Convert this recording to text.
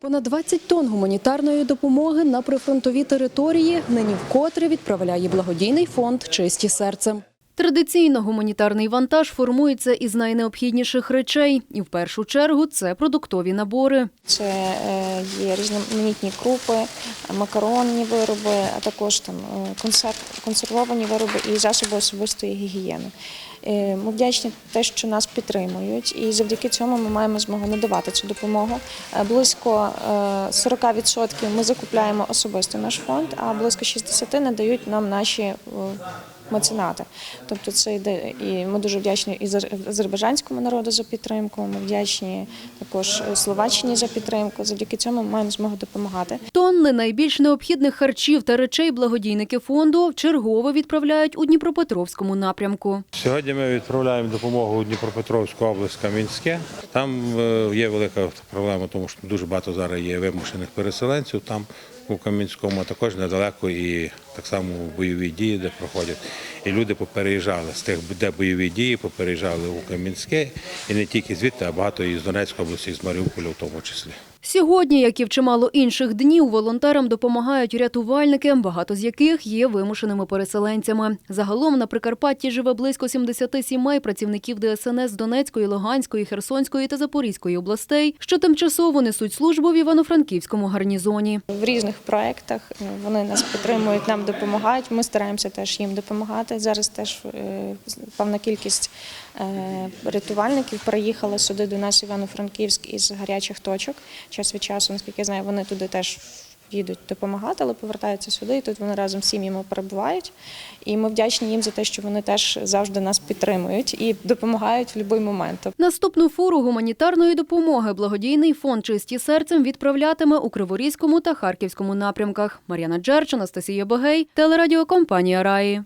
Понад 20 тонн гуманітарної допомоги на прифронтові території нині вкотре відправляє благодійний фонд Чисті серцем. Традиційно гуманітарний вантаж формується із найнеобхідніших речей, і в першу чергу це продуктові набори. Це е, є різноманітні крупи, макаронні вироби, а також там е, консервовані вироби і засоби особистої гігієни. Е, Ми вдячні те, що нас підтримують, і завдяки цьому ми маємо змогу надавати цю допомогу. Близько е, 40% ми закупляємо особисто наш фонд, а близько 60% надають нам наші меценати. Тобто це йде і ми дуже вдячні і азербайджанському народу за підтримку. Ми вдячні також Словаччині за підтримку. Завдяки цьому ми маємо змогу допомагати. Тонни найбільш необхідних харчів та речей благодійники фонду чергово відправляють у Дніпропетровському напрямку. Сьогодні ми відправляємо допомогу у Дніпропетровську область Кам'янське. Там е, є велика проблема, тому що дуже багато зараз є вимушених переселенців там у Кам'янському, а також недалеко і так само бойові дії, де проходять. І люди попереїжджали з тих, де бойові дії, попереїжджали у Кам'янське, і не тільки звідти, а багато і з Донецької області, і з Маріуполя в тому числі. Сьогодні, як і в чимало інших днів, волонтерам допомагають рятувальники, багато з яких є вимушеними переселенцями. Загалом на Прикарпатті живе близько 70 сімей працівників ДСНС Донецької, Луганської, Херсонської та Запорізької областей, що тимчасово несуть службу в Івано-Франківському гарнізоні. В різних проєктах е, вони нас підтримують, нам допомагають. Ми стараємося теж їм допомагати. Зараз теж е, певна кількість е, рятувальників приїхала сюди до нас Івано-Франківськ із гарячих точок. Час від часу, наскільки я знаю, вони туди теж. Їдуть допомагати, але повертаються сюди, і тут вони разом з сім'ями перебувають. І ми вдячні їм за те, що вони теж завжди нас підтримують і допомагають в будь-який момент. Наступну фуру гуманітарної допомоги благодійний фонд «Чисті серцем» відправлятиме у Криворізькому та Харківському напрямках. Мар'яна Джерч, Анастасія Богей, телерадіокомпанія Раї.